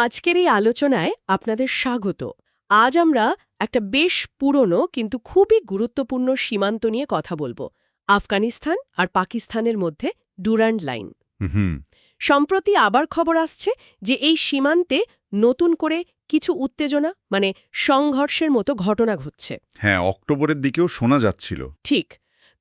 আজকের এই আলোচনায় আপনাদের স্বাগত। আজ আমরা একটা বেশ পুরনো কিন্তু খুবই গুরুত্বপূর্ণ সীমান্ত নিয়ে কথা বলব। আফগানিস্তান আর পাকিস্তানের মধ্যে ডুরান্ড লাইন। সম্প্রতি আবার খবর আসছে যে এই সীমান্তে নতুন করে কিছু উত্তেজনা মানে সংঘর্ষের মতো ঘটনা ঘটছে। হ্যাঁ অক্টোবরের দিকেও শোনা যাচ্ছিল। ঠিক।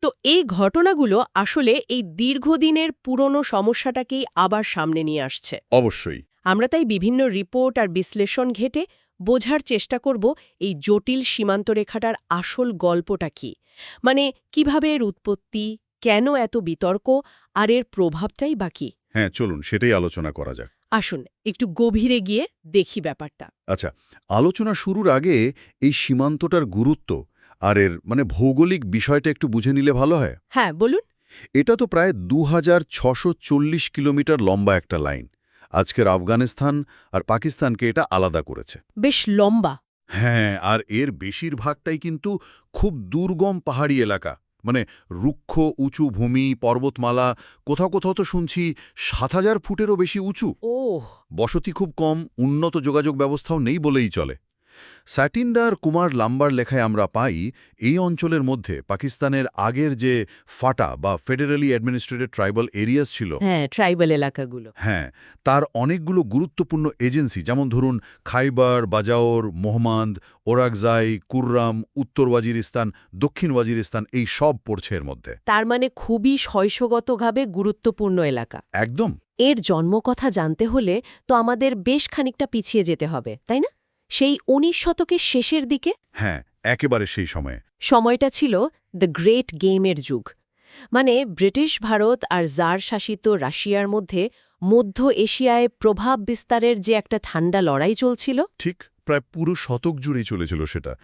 তো এই ঘটনাগুলো আসলে এই দীর্ঘদিনের পুরনো সমস্যাটাকেই আবার সামনে নিয়ে আসছে। অবশ্যই। আমরা তাই বিভিন্ন রিপোর্ট আর বিশ্লেষণ ঘেটে বোঝার চেষ্টা করব এই জটিল সীমান্তরেখাটার আসল গল্পটা কি। মানে কীভাবে এর উৎপত্তি কেন এত বিতর্ক আর এর প্রভাবটাই বাকি হ্যাঁ চলুন সেটাই আলোচনা করা যাক। আসুন একটু গভীরে গিয়ে দেখি ব্যাপারটা। আচ্ছা আলোচনা শুরুর আগে এই সীমান্তটার গুরুত্ব আর এর মানে ভৌগোলিক বিষয়টা একটু বুঝে নিলে ভালো হয়? হ্যাঁ বলুন। এটা তো প্রায় দু কিলোমিটার লম্বা একটা লাইন। আজকের আফগানিস্তান আর পাকিস্তানকে এটা আলাদা করেছে। বেশ লম্বা। হ্যাঁ আর এর বেশিরভাগটাই কিন্তু খুব দুর্গম পাহাড়ি এলাকা। মানে রুক্ষ উঁচু ভূমি পর্বতমালা কোথাও কোথাও তো শুনছি সাত হাজার ফুটেরও বেশি উঁচু। ও বসতি খুব কম উন্নত যোগাযোগ ব্যবস্থাও নেই বলেই চলে। স্যাটিন্ডার কুমার লাম্বার লেখায় আমরা পাই এই অঞ্চলের মধ্যে পাকিস্তানের আগের যে ফাটা বা ফেডারেলি অ্যাডমিনিস্ট্রেটেড ট্রাইবাল এরিয়াস ছিল হ্যাঁ ট্রাইবাল এলাকাগুলো। হ্যাঁ তার অনেকগুলো গুরুত্বপূর্ণ এজেন্সি যেমন ধরুন খাইবার বাজাওর মোহাম্মদ ওরাকজাই কুররাম উত্তর ওয়াজিরিস্তান দক্ষিণ ওয়াজিরিস্তান এই সব পড়ছে এর মধ্যে। তার মানে খুবই শৈশগতভাবে গুরুত্বপূর্ণ এলাকা। একদম। এর জন্মকথা জানতে হলে তো আমাদের বেশ খানিকটা পিছিয়ে যেতে হবে তাই না? সেই উনিশ শতকের শেষের দিকে? হ্যাঁ একেবারে সেই সময়ে। সময়টা ছিল দ্য গ্রেট গেমের যুগ। মানে ব্রিটিশ ভারত আর জার শাসিত রাশিয়ার মধ্যে মধ্য এশিয়ায় প্রভাব বিস্তারের যে একটা ঠান্ডা লড়াই চলছিল। ঠিক প্রায় পুরো শতক জুড়েই চলেছিল সেটা।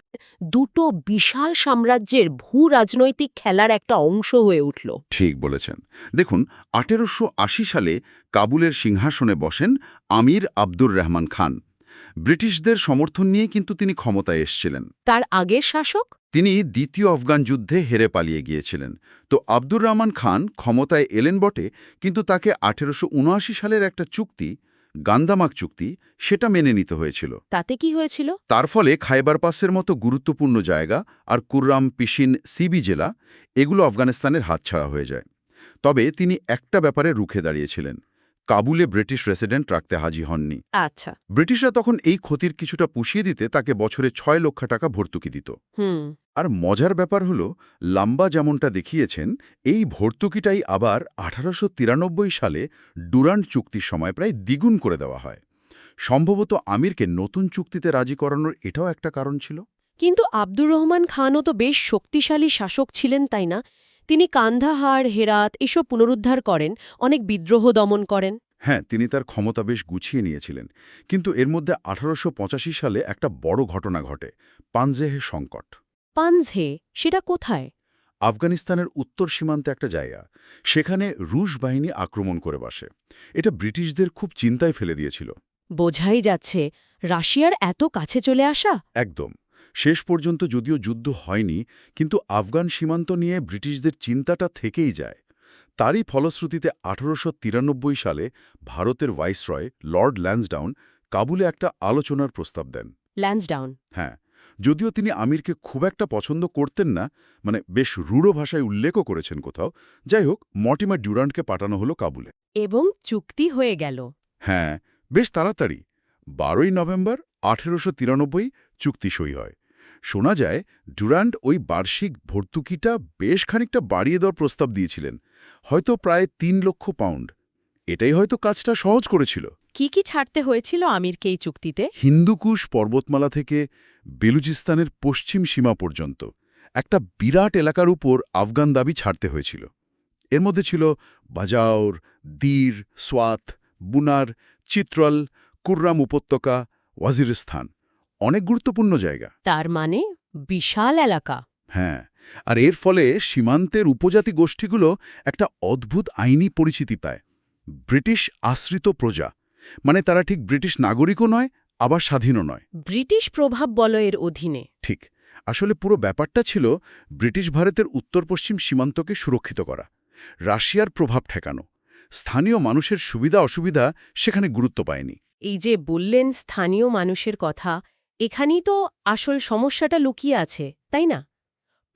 দুটো বিশাল সাম্রাজ্যের ভূ রাজনৈতিক খেলার একটা অংশ হয়ে উঠল। ঠিক বলেছেন। দেখুন আঠেরোশো আশি সালে কাবুলের সিংহাসনে বসেন আমির আব্দুর রহমান খান। ব্রিটিশদের সমর্থন নিয়ে কিন্তু তিনি ক্ষমতায় এসছিলেন। তার আগের শাসক? তিনি দ্বিতীয় আফগান যুদ্ধে হেরে পালিয়ে গিয়েছিলেন। তো আব্দুর রহমান খান ক্ষমতায় এলেন বটে কিন্তু তাকে আঠেরোশো উনআশি সালের একটা চুক্তি গান্দামাক চুক্তি সেটা মেনে নিতে হয়েছিল। তাতে কি হয়েছিল? তার ফলে খাইবার পাসের মতো গুরুত্বপূর্ণ জায়গা আর কুররাম পিসিন সিবি জেলা এগুলো আফগানিস্তানের হাতছাড়া হয়ে যায়। তবে তিনি একটা ব্যাপারে রুখে দাঁড়িয়েছিলেন। কাবুলে ব্রিটিশ রেসিডেন্ট রাখতে হাজি হননি। আচ্ছা। ব্রিটিশরা তখন এই ক্ষতির কিছুটা পুষিয়ে দিতে তাকে বছরে ছয় লক্ষ টাকা ভর্তুকি দিত। আর মজার ব্যাপার হল লাম্বা যেমনটা দেখিয়েছেন এই ভর্তুকিটাই আবার আঠারোশ তিরানব্বই সালে ডুরান্ড চুক্তির সময় প্রায় দ্বিগুণ করে দেওয়া হয়। সম্ভবত আমিরকে নতুন চুক্তিতে রাজি করানোর এটাও একটা কারণ ছিল। কিন্তু আব্দুর রহমান খানও তো বেশ শক্তিশালী শাসক ছিলেন তাই না? তিনি কান্ধাহার হেরাত এসব পুনরুদ্ধার করেন অনেক বিদ্রোহ দমন করেন। হ্যাঁ তিনি তার ক্ষমতা বেশ গুছিয়ে নিয়েছিলেন। কিন্তু এর মধ্যে আঠারোশ পঁচাশি সালে একটা বড় ঘটনা ঘটে পানজেহে সংকট। পানঝে সেটা কোথায়? আফগানিস্তানের উত্তর সীমান্তে একটা জায়গা সেখানে রুশ বাহিনী আক্রমণ করে বসে। এটা ব্রিটিশদের খুব চিন্তায় ফেলে দিয়েছিল। বোঝাই যাচ্ছে রাশিয়ার এত কাছে চলে আসা? একদম। শেষ পর্যন্ত যদিও যুদ্ধ হয়নি কিন্তু আফগান সীমান্ত নিয়ে ব্রিটিশদের চিন্তাটা থেকেই যায়। তারই ফলশ্রুতিতে আঠারোশ তিরানব্বই সালে ভারতের ভাইসরয় লর্ড ল্যান্সডাউন কাবুলে একটা আলোচনার প্রস্তাব দেন। ল্যান্সডাউন? হ্যাঁ যদিও তিনি আমিরকে খুব একটা পছন্দ করতেন না মানে বেশ রূঢ় ভাষায় উল্লেখও করেছেন কোথাও। যাই হোক মটিমার ডিউরান্টকে পাঠানো হলো কাবুলে। এবং চুক্তি হয়ে গেল। হ্যাঁ বেশ তাড়াতাড়ি। বারোই নভেম্বর আঠেরোশো তিরানব্বই চুক্তি সই হয়। শোনা যায় ডুরান্ড ওই বার্ষিক ভর্তুকিটা বেশ খানিকটা বাড়িয়ে দেওয়ার প্রস্তাব দিয়েছিলেন হয়তো প্রায় তিন লক্ষ পাউন্ড। এটাই হয়তো কাজটা সহজ করেছিল। কি কি ছাড়তে হয়েছিল আমিরকে এই চুক্তিতে? হিন্দুকুশ পর্বতমালা থেকে বেলুচিস্তানের পশ্চিম সীমা পর্যন্ত একটা বিরাট এলাকার উপর আফগান দাবি ছাড়তে হয়েছিল। এর মধ্যে ছিল বাজাওর দীর সোয়াত বুনার চিত্রল কুররাম উপত্যকা ওয়াজিরিস্তান অনেক গুরুত্বপূর্ণ জায়গা। তার মানে বিশাল এলাকা। হ্যাঁ আর এর ফলে সীমান্তের উপজাতি গোষ্ঠীগুলো একটা অদ্ভুত আইনি পরিচিতি পায়। ব্রিটিশ আশ্রিত প্রজা মানে তারা ঠিক ব্রিটিশ নাগরিকও নয় আবার স্বাধীনও নয়। ব্রিটিশ প্রভাব বলয়ের অধীনে। ঠিক আসলে পুরো ব্যাপারটা ছিল ব্রিটিশ ভারতের উত্তর পশ্চিম সীমান্তকে সুরক্ষিত করা রাশিয়ার প্রভাব ঠেকানো। স্থানীয় মানুষের সুবিধা অসুবিধা সেখানে গুরুত্ব পায়নি। এই যে বললেন স্থানীয় মানুষের কথা এখানেই তো আসল সমস্যাটা লুকিয়ে আছে তাই না?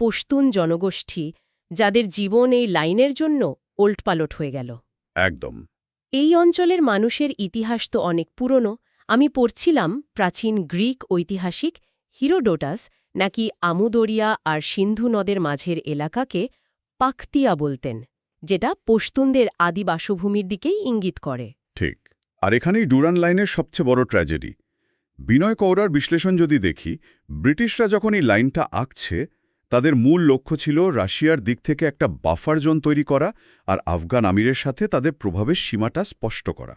পশতুন জনগোষ্ঠী যাদের জীবন এই লাইনের জন্য ওল্টপালট হয়ে গেল। একদম। এই অঞ্চলের মানুষের ইতিহাস তো অনেক পুরনো। আমি পড়ছিলাম প্রাচীন গ্রিক ঐতিহাসিক হিরোডোটাস নাকি আমুদরিয়া আর সিন্ধু নদের মাঝের এলাকাকে পাকতিয়া বলতেন যেটা পশতুনদের আদি বাসভূমির দিকেই ইঙ্গিত করে। ঠিক। আর এখানেই ডুরান লাইনের সবচেয়ে বড় ট্র্যাজেডি। বিনয় কৌরার বিশ্লেষণ যদি দেখি ব্রিটিশরা যখন এই লাইনটা আঁকছে তাদের মূল লক্ষ্য ছিল রাশিয়ার দিক থেকে একটা বাফার জোন তৈরি করা আর আফগান আমিরের সাথে তাদের প্রভাবের সীমাটা স্পষ্ট করা।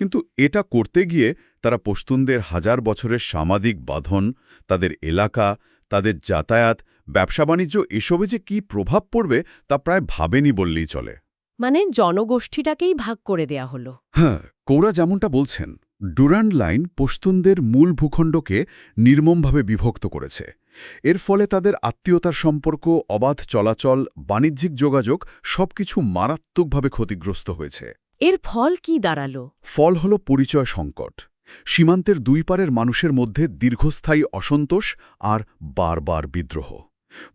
কিন্তু এটা করতে গিয়ে তারা পশতুনদের হাজার বছরের সামাজিক বাঁধন তাদের এলাকা তাদের যাতায়াত ব্যবসা বাণিজ্য এসবে যে কী প্রভাব পড়বে তা প্রায় ভাবেনি বললেই চলে। মানে জনগোষ্ঠীটাকেই ভাগ করে দেয়া হলো। হ্যাঁ কৌরা যেমনটা বলছেন ডুরান্ড লাইন পশতুনদের মূল ভূখণ্ডকে নির্মমভাবে বিভক্ত করেছে। এর ফলে তাদের আত্মীয়তার সম্পর্ক অবাধ চলাচল বাণিজ্যিক যোগাযোগ সবকিছু মারাত্মকভাবে ক্ষতিগ্রস্ত হয়েছে। এর ফল কি দাঁড়াল? ফল হল পরিচয় সংকট। সীমান্তের দুই পারের মানুষের মধ্যে দীর্ঘস্থায়ী অসন্তোষ আর বারবার বিদ্রোহ।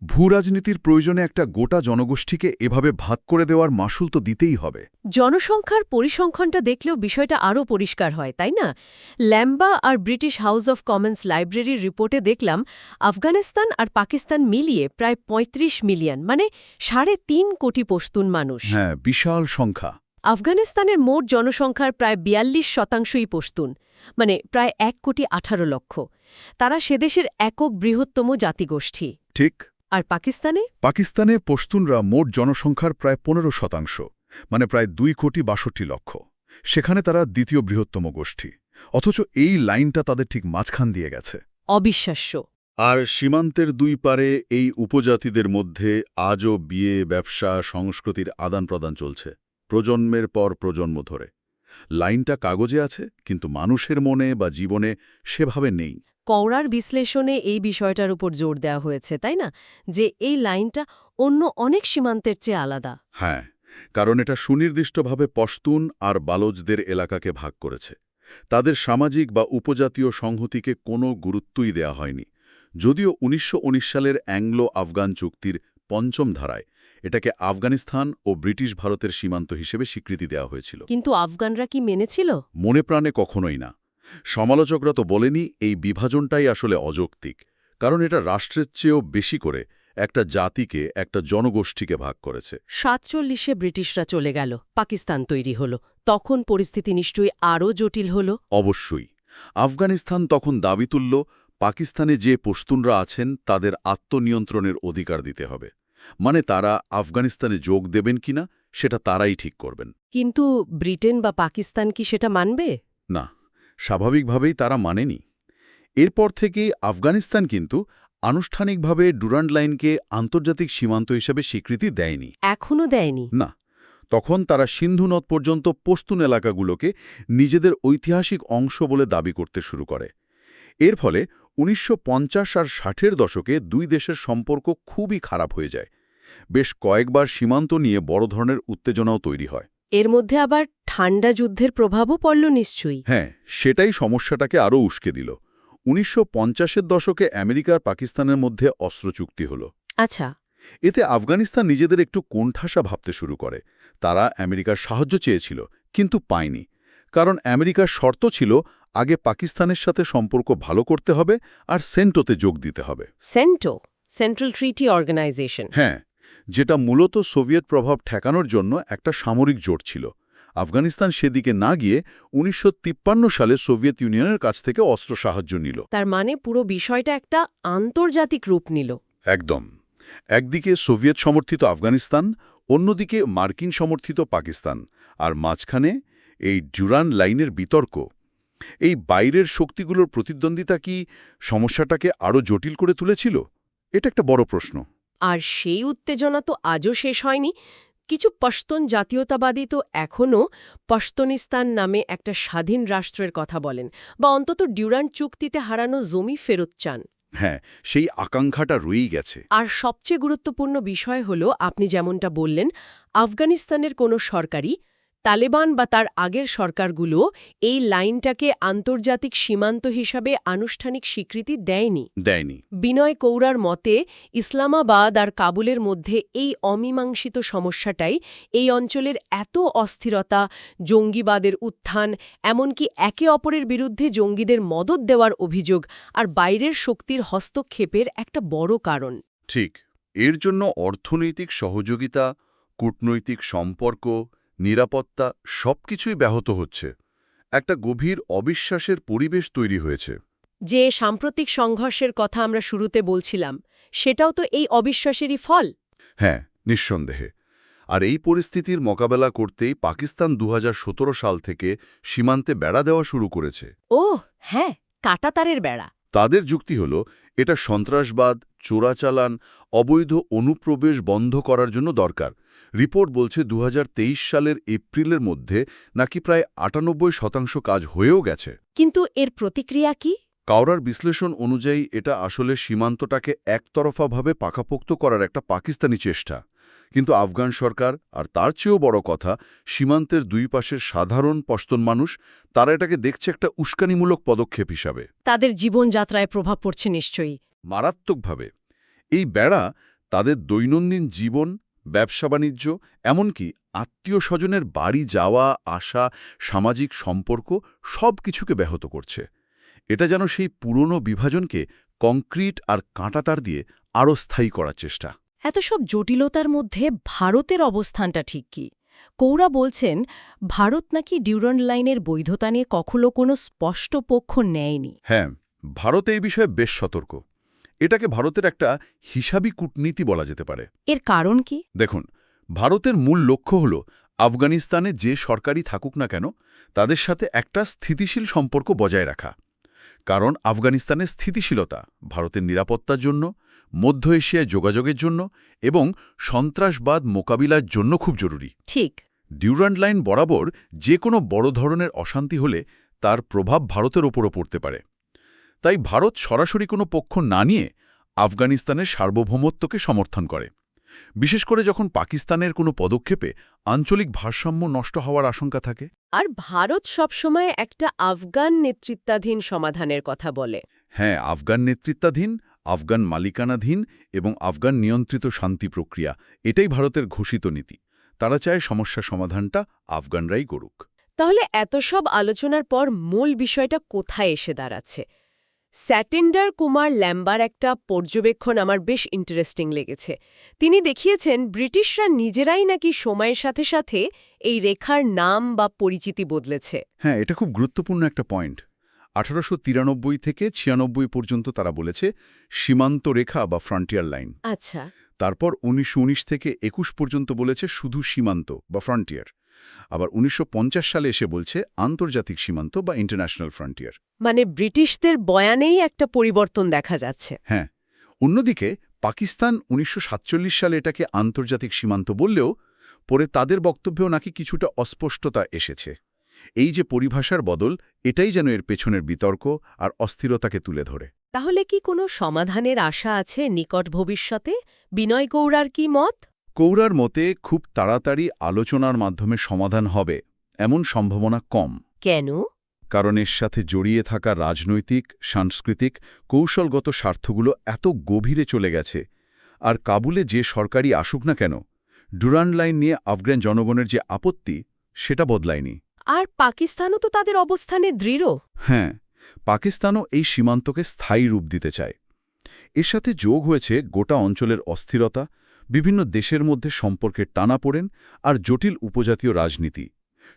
ভূরাজনীতির প্রয়োজনে একটা গোটা জনগোষ্ঠীকে এভাবে ভাগ করে দেওয়ার মাসুল তো দিতেই হবে। জনসংখ্যার পরিসংখ্যানটা দেখলেও বিষয়টা আরও পরিষ্কার হয় তাই না? ল্যাম্বা আর ব্রিটিশ হাউস অফ কমন্স লাইব্রেরির রিপোর্টে দেখলাম আফগানিস্তান আর পাকিস্তান মিলিয়ে প্রায় ৩৫ মিলিয়ন মানে সাড়ে তিন কোটি পশতুন মানুষ। হ্যাঁ বিশাল সংখ্যা। আফগানিস্তানের মোট জনসংখ্যার প্রায় বিয়াল্লিশ শতাংশই পশতুন মানে প্রায় এক কোটি আঠারো লক্ষ। তারা সেদেশের একক বৃহত্তম জাতিগোষ্ঠী। ঠিক? আর পাকিস্তানে? পাকিস্তানে পশতুনরা মোট জনসংখ্যার প্রায় পনেরো শতাংশ মানে প্রায় দুই কোটি বাষট্টি লক্ষ। সেখানে তারা দ্বিতীয় বৃহত্তম গোষ্ঠী অথচ এই লাইনটা তাদের ঠিক মাঝখান দিয়ে গেছে। অবিশ্বাস্য। আর সীমান্তের দুই পারে এই উপজাতিদের মধ্যে আজও বিয়ে ব্যবসা সংস্কৃতির আদান প্রদান চলছে প্রজন্মের পর প্রজন্ম ধরে। লাইনটা কাগজে আছে কিন্তু মানুষের মনে বা জীবনে সেভাবে নেই। কওড়ার বিশ্লেষণে এই বিষয়টার উপর জোর দেওয়া হয়েছে তাই না? যে এই লাইনটা অন্য অনেক সীমান্তের চেয়ে আলাদা। হ্যাঁ কারণ এটা সুনির্দিষ্টভাবে পশতুন আর বালোজদের এলাকাকে ভাগ করেছে। তাদের সামাজিক বা উপজাতীয় সংহতিকে কোনো গুরুত্বই দেয়া হয়নি। যদিও উনিশশো উনিশ সালের অ্যাংলো আফগান চুক্তির পঞ্চম ধারায় এটাকে আফগানিস্তান ও ব্রিটিশ ভারতের সীমান্ত হিসেবে স্বীকৃতি দেওয়া হয়েছিল। কিন্তু আফগানরা কি মেনেছিল? মনে প্রাণে কখনোই না। সমালোচকরা তো বলেনি এই বিভাজনটাই আসলে অযৌক্তিক কারণ এটা রাষ্ট্রের চেয়েও বেশি করে একটা জাতিকে একটা জনগোষ্ঠীকে ভাগ করেছে। সাতচল্লিশে ব্রিটিশরা চলে গেল পাকিস্তান তৈরি হল তখন পরিস্থিতি নিশ্চয়ই আরও জটিল হল। অবশ্যই আফগানিস্তান তখন দাবি তুলল পাকিস্তানে যে পশতুনরা আছেন তাদের আত্মনিয়ন্ত্রণের অধিকার দিতে হবে মানে তারা আফগানিস্তানে যোগ দেবেন কিনা সেটা তারাই ঠিক করবেন। কিন্তু ব্রিটেন বা পাকিস্তান কি সেটা মানবে? না। স্বাভাবিকভাবেই তারা মানেনি। এরপর থেকে আফগানিস্তান কিন্তু আনুষ্ঠানিকভাবে ডুরান্ড লাইনকে আন্তর্জাতিক সীমান্ত হিসেবে স্বীকৃতি দেয়নি। এখনও দেয়নি। না তখন তারা সিন্ধু নদ পর্যন্ত পশতুন এলাকাগুলোকে নিজেদের ঐতিহাসিক অংশ বলে দাবি করতে শুরু করে। এর ফলে উনিশশো পঞ্চাশ আর ষাটের দশকে দুই দেশের সম্পর্ক খুবই খারাপ হয়ে যায়। বেশ কয়েকবার সীমান্ত নিয়ে বড় ধরনের উত্তেজনাও তৈরি হয়। এর মধ্যে আবার ঠান্ডা যুদ্ধের প্রভাবও পড়ল নিশ্চয়ই। হ্যাঁ সেটাই সমস্যাটাকে আরও উস্কে দিল। উনিশশো পঞ্চাশের দশকে আমেরিকার পাকিস্তানের মধ্যে অস্ত্র চুক্তি হল। আচ্ছা। এতে আফগানিস্তান নিজেদের একটু কোণঠাসা ভাবতে শুরু করে। তারা আমেরিকার সাহায্য চেয়েছিল কিন্তু পায়নি। কারণ আমেরিকার শর্ত ছিল আগে পাকিস্তানের সাথে সম্পর্ক ভালো করতে হবে আর সেন্টোতে যোগ দিতে হবে। সেন্টো সেন্ট্রাল ট্রিটি অর্গানাইজেশন হ্যাঁ যেটা মূলত সোভিয়েত প্রভাব ঠেকানোর জন্য একটা সামরিক জোট ছিল। আফগানিস্তান সেদিকে না গিয়ে উনিশশো তিপ্পান্ন সালে সোভিয়েত ইউনিয়নের কাছ থেকে অস্ত্র সাহায্য নিল। তার মানে পুরো বিষয়টা একটা আন্তর্জাতিক রূপ নিল। একদম। একদিকে সোভিয়েত সমর্থিত আফগানিস্তান অন্যদিকে মার্কিন সমর্থিত পাকিস্তান। আর মাঝখানে এই ডুরান লাইনের বিতর্ক। এই বাইরের শক্তিগুলোর প্রতিদ্বন্দ্বিতা কি সমস্যাটাকে আরও জটিল করে তুলেছিল? এটা একটা বড় প্রশ্ন। আর সেই উত্তেজনা তো আজও শেষ হয়নি। কিছু পশতন জাতীয়তাবাদী তো এখনও পশতনিস্তান নামে একটা স্বাধীন রাষ্ট্রের কথা বলেন বা অন্তত ডিউরান চুক্তিতে হারানো জমি ফেরত চান। হ্যাঁ সেই আকাঙ্ক্ষাটা রয়েই গেছে। আর সবচেয়ে গুরুত্বপূর্ণ বিষয় হল আপনি যেমনটা বললেন আফগানিস্তানের কোনো সরকারি তালেবান বা তার আগের সরকারগুলো এই লাইনটাকে আন্তর্জাতিক সীমান্ত হিসাবে আনুষ্ঠানিক স্বীকৃতি দেয়নি। দেয়নি। বিনয় কৌরার মতে ইসলামাবাদ আর কাবুলের মধ্যে এই অমীমাংসিত সমস্যাটাই এই অঞ্চলের এত অস্থিরতা জঙ্গিবাদের উত্থান এমনকি একে অপরের বিরুদ্ধে জঙ্গিদের মদত দেওয়ার অভিযোগ আর বাইরের শক্তির হস্তক্ষেপের একটা বড় কারণ। ঠিক এর জন্য অর্থনৈতিক সহযোগিতা কূটনৈতিক সম্পর্ক নিরাপত্তা সবকিছুই ব্যাহত হচ্ছে। একটা গভীর অবিশ্বাসের পরিবেশ তৈরি হয়েছে। যে সাম্প্রতিক সংঘর্ষের কথা আমরা শুরুতে বলছিলাম সেটাও তো এই অবিশ্বাসেরই ফল? হ্যাঁ নিঃসন্দেহে। আর এই পরিস্থিতির মোকাবেলা করতেই পাকিস্তান দু হাজার সতেরো সাল থেকে সীমান্তে বেড়া দেওয়া শুরু করেছে। ও হ্যাঁ কাটাতারের বেড়া। তাদের যুক্তি হল এটা সন্ত্রাসবাদ চোরাচালান অবৈধ অনুপ্রবেশ বন্ধ করার জন্য দরকার। রিপোর্ট বলছে দু হাজার তেইশ সালের এপ্রিলের মধ্যে নাকি প্রায় আটানব্বই শতাংশ কাজ হয়েও গেছে। কিন্তু এর প্রতিক্রিয়া কি? কাউরার বিশ্লেষণ অনুযায়ী এটা আসলে সীমান্তটাকে একতরফাভাবে পাকাপোক্ত করার একটা পাকিস্তানি চেষ্টা। কিন্তু আফগান সরকার আর তার চেয়েও বড় কথা সীমান্তের দুই পাশের সাধারণ পশতন মানুষ তারা এটাকে দেখছে একটা উস্কানিমূলক পদক্ষেপ হিসাবে। তাদের জীবনযাত্রায় প্রভাব পড়ছে নিশ্চয়ই। মারাত্মকভাবে। এই বেড়া তাদের দৈনন্দিন জীবন ব্যবসা বাণিজ্য এমনকি আত্মীয় স্বজনের বাড়ি যাওয়া আসা সামাজিক সম্পর্ক সব কিছুকে ব্যাহত করছে। এটা যেন সেই পুরনো বিভাজনকে কংক্রিট আর কাঁটাতার দিয়ে আরও স্থায়ী করার চেষ্টা। এত সব জটিলতার মধ্যে ভারতের অবস্থানটা ঠিক কি? কৌরা বলছেন ভারত নাকি ডিউরন্ড লাইনের বৈধতা নিয়ে কখনো কোনো স্পষ্ট পক্ষ নেয়নি। হ্যাঁ ভারত এই বিষয়ে বেশ সতর্ক। এটাকে ভারতের একটা হিসাবি কূটনীতি বলা যেতে পারে। এর কারণ কি? দেখুন ভারতের মূল লক্ষ্য হল আফগানিস্তানে যে সরকারই থাকুক না কেন তাদের সাথে একটা স্থিতিশীল সম্পর্ক বজায় রাখা। কারণ আফগানিস্তানের স্থিতিশীলতা ভারতের নিরাপত্তার জন্য মধ্য এশিয়ায় যোগাযোগের জন্য এবং সন্ত্রাসবাদ মোকাবিলার জন্য খুব জরুরি। ঠিক। ডিউরান্ড লাইন বরাবর যে কোনো বড় ধরনের অশান্তি হলে তার প্রভাব ভারতের ওপরও পড়তে পারে। তাই ভারত সরাসরি কোনো পক্ষ না নিয়ে আফগানিস্তানের সার্বভৌমত্বকে সমর্থন করে। বিশেষ করে যখন পাকিস্তানের কোনো পদক্ষেপে আঞ্চলিক ভারসাম্য নষ্ট হওয়ার আশঙ্কা থাকে। আর ভারত সবসময় একটা আফগান নেতৃত্বাধীন সমাধানের কথা বলে। হ্যাঁ আফগান নেতৃত্বাধীন আফগান মালিকানাধীন এবং আফগান নিয়ন্ত্রিত শান্তি প্রক্রিয়া এটাই ভারতের ঘোষিত নীতি। তারা চায় সমস্যা সমাধানটা আফগানরাই করুক। তাহলে এত সব আলোচনার পর মূল বিষয়টা কোথায় এসে দাঁড়াচ্ছে? স্যাটেন্ডার কুমার ল্যাম্বার একটা পর্যবেক্ষণ আমার বেশ ইন্টারেস্টিং লেগেছে। তিনি দেখিয়েছেন ব্রিটিশরা নিজেরাই নাকি সময়ের সাথে সাথে এই রেখার নাম বা পরিচিতি বদলেছে। হ্যাঁ এটা খুব গুরুত্বপূর্ণ একটা পয়েন্ট আঠারোশো তিরানব্বই থেকে ছিয়ানব্বই পর্যন্ত তারা বলেছে সীমান্ত রেখা বা ফ্রন্টিয়ার লাইন আচ্ছা। তারপর উনিশশো উনিশ থেকে একুশ পর্যন্ত বলেছে শুধু সীমান্ত বা ফ্রন্টিয়ার আবার উনিশশো পঞ্চাশ সালে এসে বলছে আন্তর্জাতিক সীমান্ত বা ইন্টারন্যাশনাল ফ্রন্টিয়ার। মানে ব্রিটিশদের বয়ানেই একটা পরিবর্তন দেখা যাচ্ছে। হ্যাঁ অন্যদিকে পাকিস্তান উনিশশো সাতচল্লিশ সালে এটাকে আন্তর্জাতিক সীমান্ত বললেও পরে তাদের বক্তব্যেও নাকি কিছুটা অস্পষ্টতা এসেছে। এই যে পরিভাষার বদল এটাই যেন এর পেছনের বিতর্ক আর অস্থিরতাকে তুলে ধরে। তাহলে কি কোনো সমাধানের আশা আছে নিকট ভবিষ্যতে? বিনয় গৌড়ার কি মত? কৌরার মতে খুব তাড়াতাড়ি আলোচনার মাধ্যমে সমাধান হবে এমন সম্ভাবনা কম। কেন? কারণ এর সাথে জড়িয়ে থাকা রাজনৈতিক সাংস্কৃতিক কৌশলগত স্বার্থগুলো এত গভীরে চলে গেছে। আর কাবুলে যে সরকারি আসুক না কেন ডুরান্ড লাইন নিয়ে আফগান জনগণের যে আপত্তি সেটা বদলায়নি। আর পাকিস্তানও তো তাদের অবস্থানে দৃঢ়। হ্যাঁ পাকিস্তানও এই সীমান্তকে স্থায়ী রূপ দিতে চায়। এর সাথে যোগ হয়েছে গোটা অঞ্চলের অস্থিরতা বিভিন্ন দেশের মধ্যে সম্পর্কের টানাপোড়েন আর জটিল উপজাতীয় রাজনীতি।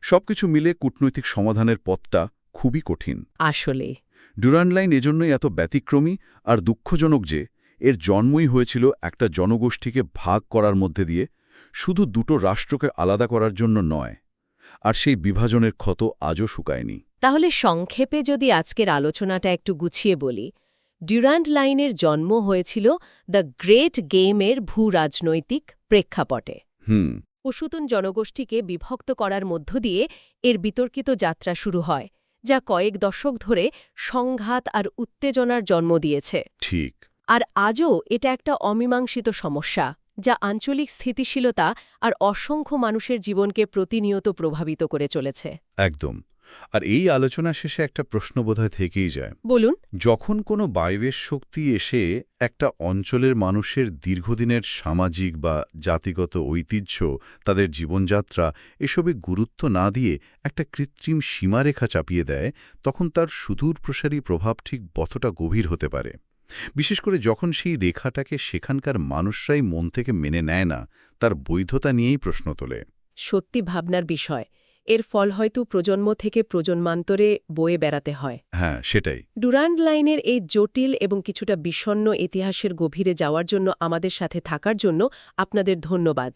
সবকিছু মিলে কূটনৈতিক সমাধানের পথটা খুবই কঠিন। আসলে। ডুরান্ড লাইন এজন্যই এত ব্যতিক্রমী আর দুঃখজনক যে এর জন্মই হয়েছিল একটা জনগোষ্ঠীকে ভাগ করার মধ্যে দিয়ে শুধু দুটো রাষ্ট্রকে আলাদা করার জন্য নয় আর সেই বিভাজনের ক্ষত আজও শুকায়নি। তাহলে সংক্ষেপে যদি আজকের আলোচনাটা একটু গুছিয়ে বলি ডিউরান্ড লাইনের জন্ম হয়েছিল দ্য গ্রেট গেমের ভূ রাজনৈতিক প্রেক্ষাপটে। হুম। পশুতন জনগোষ্ঠীকে বিভক্ত করার মধ্য দিয়ে এর বিতর্কিত যাত্রা শুরু হয় যা কয়েক দশক ধরে সংঘাত আর উত্তেজনার জন্ম দিয়েছে। ঠিক। আর আজও এটা একটা অমীমাংসিত সমস্যা যা আঞ্চলিক স্থিতিশীলতা আর অসংখ্য মানুষের জীবনকে প্রতিনিয়ত প্রভাবিত করে চলেছে। একদম। আর এই আলোচনা শেষে একটা প্রশ্ন বোধহয় থেকেই যায়। বলুন। যখন কোনো বাইবের শক্তি এসে একটা অঞ্চলের মানুষের দীর্ঘদিনের সামাজিক বা জাতিগত ঐতিহ্য তাদের জীবনযাত্রা এসবে গুরুত্ব না দিয়ে একটা কৃত্রিম সীমারেখা চাপিয়ে দেয় তখন তার সুদূর প্রসারী প্রভাব ঠিক কতটা গভীর হতে পারে? বিশেষ করে যখন সেই রেখাটাকে সেখানকার মানুষরাই মন থেকে মেনে নেয় না তার বৈধতা নিয়েই প্রশ্ন তোলে। সত্যি ভাবনার বিষয়। এর ফল হয়তো প্রজন্ম থেকে প্রজন্মান্তরে বয়ে বেড়াতে হয়। হ্যাঁ সেটাই। ডুরান্ড লাইনের এই জটিল এবং কিছুটা বিষণ্ন ইতিহাসের গভীরে যাওয়ার জন্য আমাদের সাথে থাকার জন্য আপনাদের ধন্যবাদ।